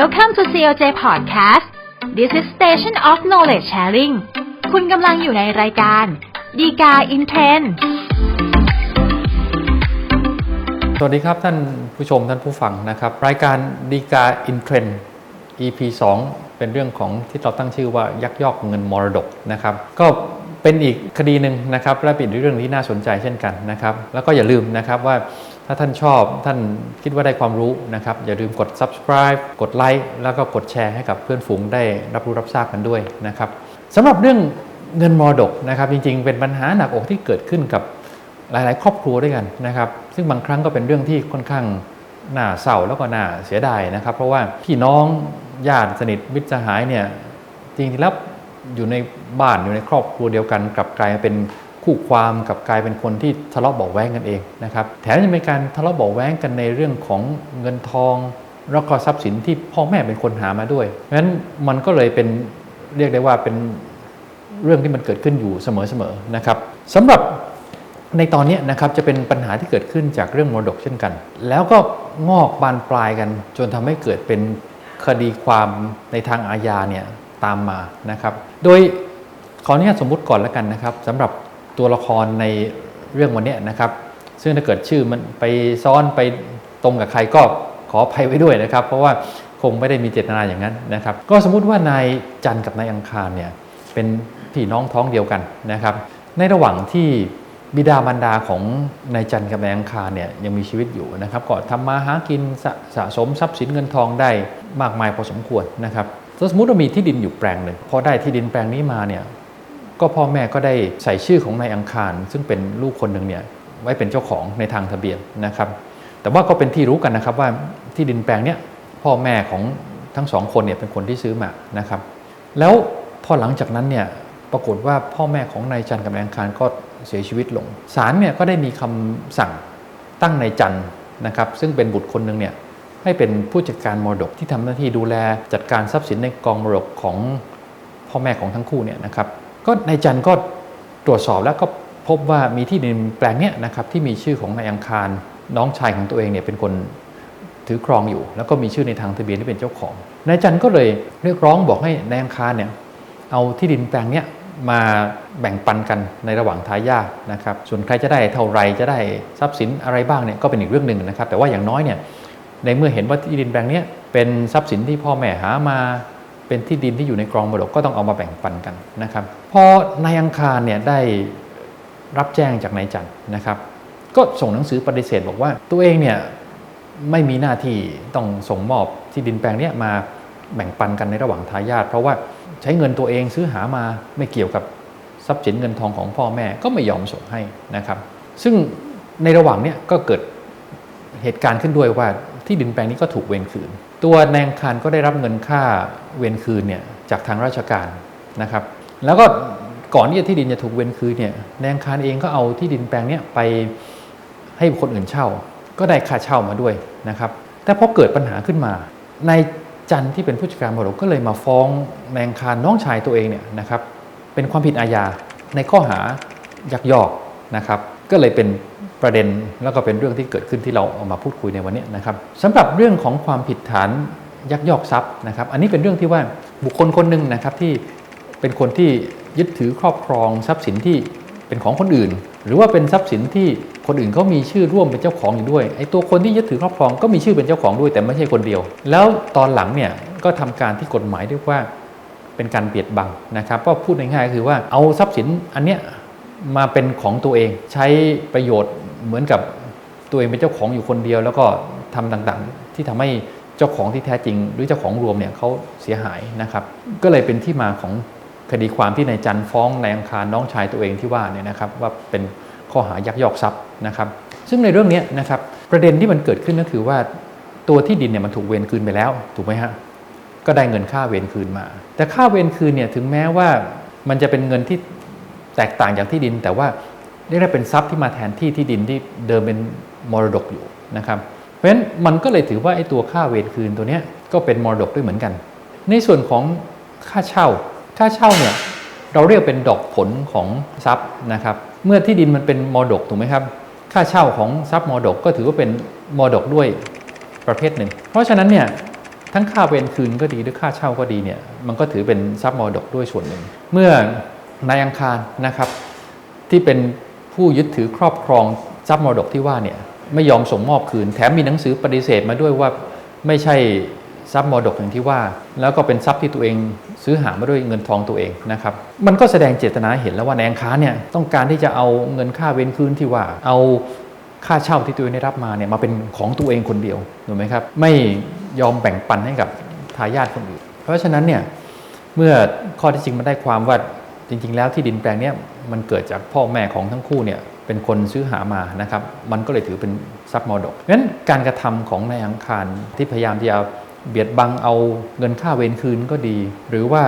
Welcome to CLJ Podcast This is Station of Knowledge Sharing คุณกำลังอยู่ในรายการดีกาอินเทรนสวัสดีครับท่านผู้ชมท่านผู้ฟังนะครับ รายการดีกาอินเทรน EP 2 เป็นเรื่องของที่เราตั้งชื่อว่ายักยอกเงินมรดกนะครับ ก็เป็นอีกคดีหนึ่งนะครับ และเป็นเรื่องที่น่าสนใจเช่นกันนะครับ แล้วก็อย่าลืมนะครับว่า ถ้าท่านชอบท่านคิดว่าได้ความรู้นะครับ อย่าลืมกด subscribe กดไลค์แล้วก็กดแชร์ให้กับเพื่อนฝูงได้รับรู้รับทราบกันด้วยนะครับสำหรับเรื่องเงินมรดกนะครับ จริงๆ เป็นปัญหาหนักอกที่เกิดขึ้นกับหลาย ๆ ครอบครัวด้วยกันนะครับ ซึ่งบางครั้งก็เป็นเรื่องที่ค่อนข้างน่าเศร้าแล้วก็น่าเสียดายนะครับ เพราะว่าพี่น้องญาติสนิทมิตรสหายเนี่ยจริงๆแล้วอยู่ในบ้านอยู่ในครอบครัวเดียวกันกลับกลายเป็น คู่ความกับกลายเป็นคนที่ทะเลาะเบาแว้งกันเองนะครับแถมยังเป็นการทะเลาะเบาแว้งกันในเรื่องของเงินทองแล้วก็ทรัพย์สินที่พ่อแม่เป็นคนหามาด้วยเพราะฉะนั้นมันก็เลยเป็นเรียกได้ว่าเป็นเรื่องที่มันเกิดขึ้นอยู่เสมอๆนะครับสำหรับในตอนนี้นะครับจะเป็นปัญหาที่เกิดขึ้นจากเรื่องมรดกเช่นกัน แล้วก็งอกบานปลายกัน จนทำให้เกิดเป็นคดีความในทางอาญาเนี่ยตามมานะครับ โดยขออนุญาตสมมุติก่อนแล้วกันนะครับสำหรับ ตัวละครในเรื่องวันนี้นะครับ ซึ่งถ้าเกิดชื่อมันไปซ้อนไปตรงกับใครก็ขออภัยไว้ด้วยนะครับ เพราะว่าคงไม่ได้มีเจตนาอย่างนั้นนะครับ ก็สมมุติว่านายจันทร์กับนายอังคารเนี่ยเป็นพี่น้องท้องเดียวกันนะครับ ในระหว่างที่บิดามารดาของนายจันทร์กับนายอังคารเนี่ยยังมีชีวิตอยู่นะครับก็ทำมาหากินสะสะสมทรัพย์สินเงินทองได้มากมายพอสมควรนะครับสมมติว่ามีที่ดินอยู่แปลงหนึ่งพอได้ที่ดินแปลงนี้มาเนี่ย ก็พ่อแม่ก็ได้ใส่ชื่อของนายอังคาร ซึ่งเป็นลูกคนหนึ่งเนี่ยไว้เป็นเจ้าของในทางทะเบียนนะครับ แต่ว่าก็เป็นที่รู้กันนะครับว่าที่ดินแปลงเนี้ยพ่อแม่ของทั้งสองคนเนี่ยเป็นคนที่ซื้อมานะครับ แล้วพอหลังจากนั้นเนี่ยปรากฏว่าพ่อแม่ของนายจันทร์กับนายอังคารก็เสียชีวิตลงศาลเนี่ยก็ได้มีคำสั่งตั้งนายจันทร์นะครับ ซึ่งเป็นบุตรคนหนึ่งเนี่ยให้เป็นผู้จัดการมรดกที่ทำหน้าที่ดูแลจัดการทรัพย์สินในกองมรดกของพ่อแม่ของทั้งคู่เนี่ยนะครับ ก็นายจันทร์ก็ตรวจสอบแล้วก็พบว่ามีที่ดินแปลงเนี้ยนะครับที่มีชื่อของนายอังคารน้องชายของตัวเองเนี่ยเป็นคนถือครองอยู่ แล้วก็มีชื่อในทางทะเบียนที่เป็นเจ้าของนายจันทร์ก็เลยเรียกร้องบอกให้นายอังคารเนี่ยเอาที่ดินแปลงเนี้ยมาแบ่งปันกันในระหว่างทายาทนะครับ ส่วนใครจะได้เท่าไรจะได้ทรัพย์สินอะไรบ้างเนี่ยก็เป็นอีกเรื่องหนึ่งนะครับ แต่ว่าอย่างน้อยเนี่ยในเมื่อเห็นว่าที่ดินแปลงนี้เป็นทรัพย์สินที่พ่อแม่หามา เป็นที่ดินที่อยู่ในกรองมรดกก็ต้องเอามาแบ่งปันกันนะครับพอนายอังคารเนี่ยได้รับแจ้งจากนายจันนะครับ ก็ส่งหนังสือปฏิเสธบอกว่า ตัวเองเนี่ยไม่มีหน้าที่ต้องส่งมอบที่ดินแปลงนี้มาแบ่งปันกันในระหว่างทายาทเพราะว่าใช้เงินตัวเองซื้อหามาไม่เกี่ยวกับทรัพย์สินเงินทองของพ่อแม่ก็ไม่ยอมส่งให้นะครับ ซึ่งในระหว่างเนี้ยก็เกิดเหตุการณ์ขึ้นด้วยว่า ที่ดินแปลงนี้ก็ถูกเวรคืน ตัวแนางคารก็ได้รับเงินค่าเวรคืนเนี่ยจากทางราชการนะครับ แล้วก็ก่อนที่จะที่ดินจะถูกเวรคืนเนี่ยแนางคารเองก็เอาที่ดินแปลงนี้ไปให้คนอื่นเช่า ก็ได้ค่าเช่ามาด้วยนะครับ แต่พอเกิดปัญหาขึ้นมานายจันที่เป็นผู้จัดการมรดกก็เลยมาฟ้องแมงคารน้องชายตัวเองเนี่ยนะครับเป็นความผิดอาญาในข้อหายักยอกนะครับ ก็เลยเป็น ประเด็นแล้วก็เป็นเรื่องที่เกิดขึ้นที่เราเอามาพูดคุยในวันนี้นะครับสำหรับเรื่องของความผิดฐานยักยอกทรัพย์นะครับ อันนี้เป็นเรื่องที่ว่าบุคคลคนหนึ่งนะครับที่เป็นคนที่ยึดถือครอบครองทรัพย์สินที่เป็นของคนอื่น หรือว่าเป็นทรัพย์สินที่คนอื่นเขามีชื่อร่วมเป็นเจ้าของอยู่ด้วยไอ้ตัวคนที่ยึดถือครอบครองก็มีชื่อเป็นเจ้าของด้วยแต่ไม่ใช่คนเดียว แล้วตอนหลังเนี่ยก็ทำการที่กฎหมายเรียกว่าเป็นการเบียดบังนะครับก็พูดง่ายๆก็คือว่าเอาทรัพย์สินอันเนี้ยมาเป็นของตัวเองใช้ประโยชน์ เหมือนกับตัวเองเป็นเจ้าของอยู่คนเดียว แล้วก็ทำต่างๆ ที่ทำให้เจ้าของที่แท้จริง หรือเจ้าของรวมเนี่ยเขาเสียหายนะครับ ก็เลยเป็นที่มาของคดีความที่นายจันทร์ฟ้องนายอังคารน้องชายตัวเองที่ว่าเนี่ยนะครับ ว่าเป็นข้อหายักยอกทรัพย์นะครับ ซึ่งในเรื่องนี้นะครับประเด็นที่มันเกิดขึ้นก็คือว่าตัวที่ดินเนี่ยมันถูกเวรคืนไปแล้วถูกไหมฮะก็ได้เงินค่าเวรคืนมา แต่ค่าเวรคืนเนี่ยถึงแม้ว่ามันจะเป็นเงินที่แตกต่างจากที่ดิน แต่ว่า เรียกได้เป็นทรัพย์ที่มาแทนที่ที่ดินที่เดิมเป็นมรดกอยู่นะครับ เพราะฉะนั้นมันก็เลยถือว่าไอ้ตัวค่าเวรคืนตัวเนี้ยก็เป็นมรดกด้วยเหมือนกัน ในส่วนของค่าเช่า ค่าเช่าเนี่ยเราเรียกเป็นดอกผลของทรัพย์นะครับ เมื่อที่ดินมันเป็นมรดกถูกไหมครับ ค่าเช่าของทรัพย์มรดกก็ถือว่าเป็นมรดกด้วยประเภทหนึ่ง เพราะฉะนั้นเนี่ยทั้งค่าเวรคืนก็ดีหรือค่าเช่าก็ดีเนี่ยมันก็ถือเป็นทรัพย์มรดกด้วยส่วนหนึ่ง เมื่อนายอังคารนะครับที่เป็น ผู้ยึดถือครอบครองทรัพย์มรดกที่ว่าเนี่ยไม่ยอมส่งมอบคืน แถมมีหนังสือปฏิเสธมาด้วยว่าไม่ใช่ทรัพย์มรดกอย่างที่ว่า แล้วก็เป็นทรัพย์ที่ตัวเองซื้อหามาด้วยเงินทองตัวเองนะครับ มันก็แสดงเจตนาเห็นแล้วว่านายอังค้าเนี่ยต้องการที่จะเอาเงินค่าเวรคืนที่ว่า เอาค่าเช่าที่ตัวเองได้รับมาเนี่ยมาเป็นของตัวเองคนเดียวถูกไหมครับ ไม่ยอมแบ่งปันให้กับทายาทคนอื่น เพราะฉะนั้นเนี่ยเมื่อข้อที่จริงมันได้ความว่า จริงๆ แล้วที่ดินแปลงนี้มันเกิดจากพ่อแม่ของทั้งคู่เนี่ยเป็นคนซื้อหามานะครับ มันก็เลยถือเป็นทรัพย์มรดกเพราะฉะนั้นการกระทำของนายอังคารที่พยายามที่จะเบียดบังเอาเงินค่าเวรคืนก็ดี หรือว่า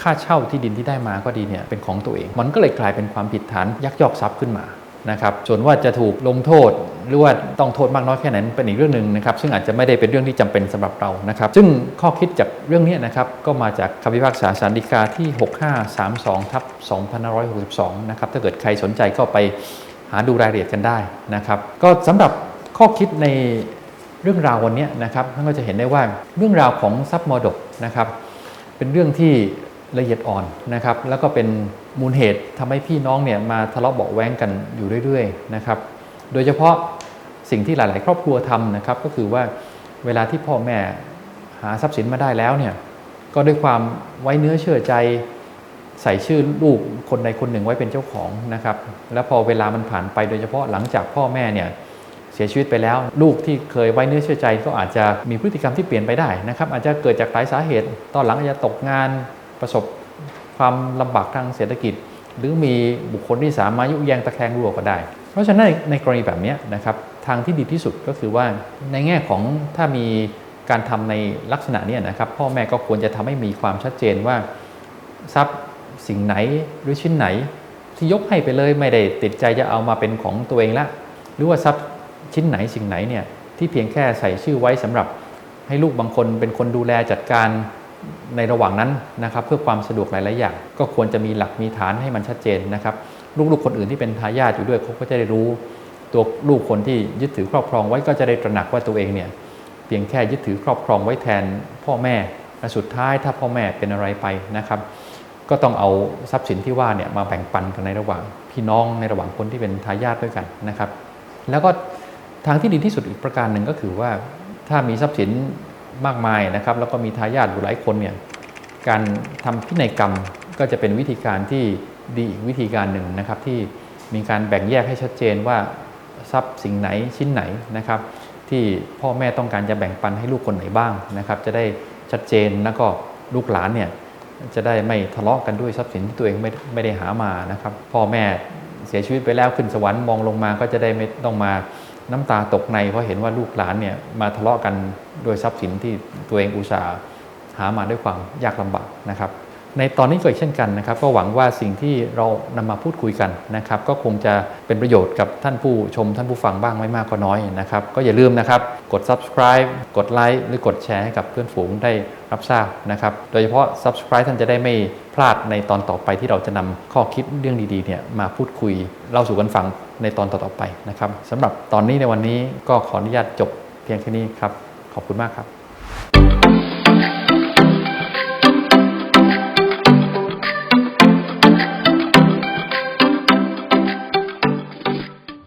ค่าเช่าที่ดินที่ได้มาก็ดีเนี่ยเป็นของตัวเอง มันก็เลยกลายเป็นความผิดฐานยักยอกทรัพย์ขึ้นมานะครับส่วนว่าจะถูกลงโทษ หรือว่าต้องโทษมากน้อยแค่ไหนเป็นอีกเรื่องหนึ่งนะครับ ซึ่งอาจจะไม่ได้เป็นเรื่องที่จำเป็นสำหรับเรานะครับ ซึ่งข้อคิดจากเรื่องนี้นะครับก็มาจากคำพิพากษาสารดีกาที่ 6532ทับ2562 นะครับถ้าเกิดใครสนใจก็ไปหาดูรายละเอียดกันได้นะครับ ก็สำหรับข้อคิดในเรื่องราววันนี้นะครับท่านก็จะเห็นได้ว่าเรื่องราวของทรัพย์มรดกนะครับเป็นเรื่องที่ละเอียดอ่อนนะครับแล้วก็เป็นมูลเหตุทำให้พี่น้องเนี่ยมาทะเลาะเบาแว้งกันอยู่เรื่อยๆนะครับ โดยเฉพาะสิ่งที่หลาย ๆ ครอบครัวทำนะครับ ก็คือว่าเวลาที่พ่อแม่หาทรัพย์สินมาได้แล้วเนี่ยก็ด้วยความไว้เนื้อเชื่อใจใส่ชื่อลูกคนใดคนหนึ่งไว้เป็นเจ้าของนะครับ แล้วพอเวลามันผ่านไปโดยเฉพาะหลังจากพ่อแม่เนี่ยเสียชีวิตไปแล้ว ลูกที่เคยไว้เนื้อเชื่อใจก็อาจจะมีพฤติกรรมที่เปลี่ยนไปได้นะครับ อาจจะเกิดจากหลายสาเหตุ ตอนหลังอาจจะตกงานประสบความลำบากทางเศรษฐกิจ หรือมีบุคคลที่สามมายุแยงตะแคงรั่วก็ได้ เพราะฉะนั้นในกรณีแบบนี้นะครับทางที่ดีที่สุดก็คือว่าในแง่ของถ้ามีการทำในลักษณะนี้นะครับ พ่อแม่ก็ควรจะทำให้มีความชัดเจนว่าทรัพย์สิ่งไหนหรือชิ้นไหน ที่ยกให้ไปเลยไม่ได้ติดใจจะเอามาเป็นของตัวเองละหรือว่าทรัพย์ชิ้นไหนสิ่งไหนเนี่ยที่เพียงแค่ใส่ชื่อไว้สำหรับให้ลูกบางคนเป็นคนดูแลจัดการ ในระหว่างนั้นนะครับเพื่อความสะดวกหลายๆอย่าง ก็ควรจะมีหลักมีฐานให้มันชัดเจนนะครับลูกๆคนอื่นที่เป็นทายาทอยู่ด้วยเขาก็จะได้รู้ตัวลูกคนที่ยึดถือครอบครองไว้ก็จะได้ตระหนักว่าตัวเองเนี่ยเพียงแค่ยึดถือครอบครองไว้แทนพ่อแม่และสุดท้ายถ้าพ่อแม่เป็นอะไรไปนะครับ ก็ต้องเอาทรัพย์สินที่ว่าเนี่ยมาแบ่งปันกันในระหว่างพี่น้องในระหว่างคนที่เป็นทายาทด้วยกันนะครับ แล้วก็ทางที่ดีที่สุดอีกประการหนึ่งก็คือว่าถ้ามีทรัพย์สิน มากมายนะครับ แล้วก็มีทายาทอยู่หลายคนเนี่ยการทำพินัยกรรมก็จะเป็นวิธีการที่ดีอีกวิธีการหนึ่งนะครับ ที่มีการแบ่งแยกให้ชัดเจนว่าทรัพย์สิ่งไหนชิ้นไหนนะครับ ที่พ่อแม่ต้องการจะแบ่งปันให้ลูกคนไหนบ้างนะครับ จะได้ชัดเจนแล้วก็ลูกหลานเนี่ยจะได้ไม่ทะเลาะกันด้วยทรัพย์สินที่ตัวเองไม่ไม่ได้หามานะครับ พ่อแม่เสียชีวิตไปแล้วขึ้นสวรรค์มองลงมาก็จะได้ไม่ต้องมา น้ำตาตกในเพราะเห็นว่าลูกหลานเนี่ยมาทะเลาะกันโดยทรัพย์สินที่ตัวเองอุตส่าห์หามาด้วยความยากลำบากนะครับ ในตอนนี้ก็อีกเช่นกันนะครับ ก็หวังว่าสิ่งที่เรานำมาพูดคุยกันนะครับ ก็คงจะเป็นประโยชน์กับท่านผู้ชมท่านผู้ฟังบ้างไม่มากก็น้อยนะครับ ก็อย่าลืมนะครับ กด subscribe กดไลค์หรือกดแชร์ให้กับเพื่อนฝูงได้รับทราบนะครับ โดยเฉพาะ subscribe ท่านจะได้ไม่พลาดในตอนต่อไปที่เราจะนำข้อคิดเรื่องดีๆเนี่ยมาพูดคุยเล่าสู่กันฟังในตอนต่อๆไปนะครับสำหรับตอนนี้ในวันนี้ก็ขออนุญาตจบเพียงแค่นี้ครับ ขอบคุณมากครับ